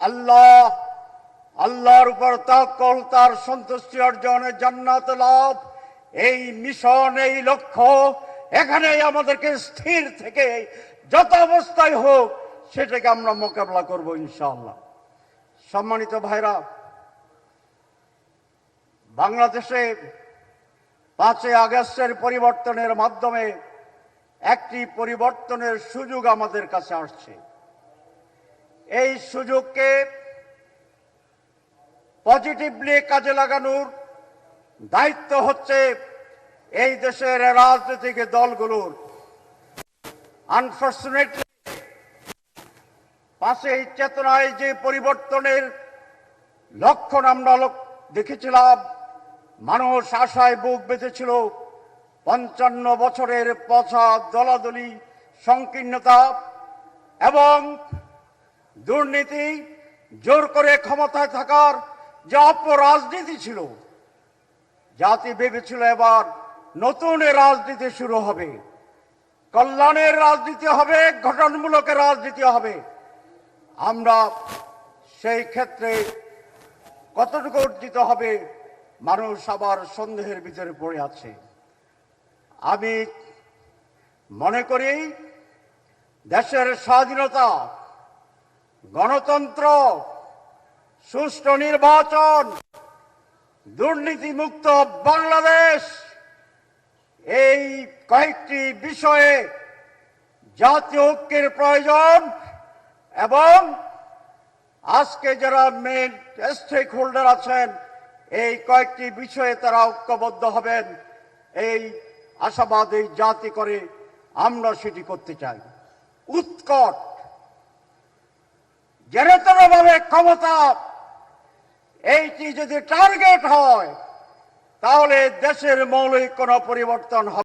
আল্লাহ, আল্লাহর উপর তাকল তার সন্তুষ্টি অর্জনের জান্নাত লাভ। এই মিশন, এই লক্ষ্য এখানেই আমাদেরকে স্থির থেকে যত অবস্থায় হোক, সেটাকে আমরা মোকাবেলা করব ইনশাআল্লাহ। সম্মানিত ভাইরা, বাংলাদেশে পাঁচই আগস্টের পরিবর্তনের মাধ্যমে একটি পরিবর্তনের সুযোগ আমাদের কাছে আসছে। এই সুযোগকে পজিটিভলি কাজে লাগানোর দায়িত্ব হচ্ছে এই দেশের রাজনৈতিক দলগুলোর। আনফর্চুনেটলি পাশে এই চেতনায় যে পরিবর্তনের লক্ষণ আমরা দেখেছিলাম, মানুষ আশায় বুক বেঁধেছিল। পঞ্চান্ন বছরের পছা দলাদলি, সংকীর্ণতা এবং দুর্নীতি, জোর করে ক্ষমতায় থাকার যে অপরাজনীতি ছিল, জাতি ভেবেছিল এবার নতুন রাজনীতি শুরু হবে। কল্যাণের রাজনীতি হবে গঠনমূলক রাজনীতি হবে। আমরা সেই ক্ষেত্রে কতটুকু অর্জিত হবে, মানুষ আবার সন্দেহের ভিতরে পড়ে আছে। আমি মনে করি, দেশের স্বাধীনতা গণতন্ত্র, সুষ্ঠু নির্বাচন, দুর্নীতিমুক্ত বাংলাদেশ, এই কয়েকটি বিষয়ে জাতীয় ঐক্যের প্রয়োজন এবং আজকে যারা মেন স্টেক হোল্ডার আছেন, এই কয়েকটি বিষয়ে তারা ঐক্যবদ্ধ হবেন। এই আশাবাদ এই জাতি করে আমরা সেটি করতে চাই। উৎকট জেনেতরভাবে ক্ষমতা এইটি যদি টার্গেট হয় তাহলে দেশের মৌলিক কোনো পরিবর্তন হবে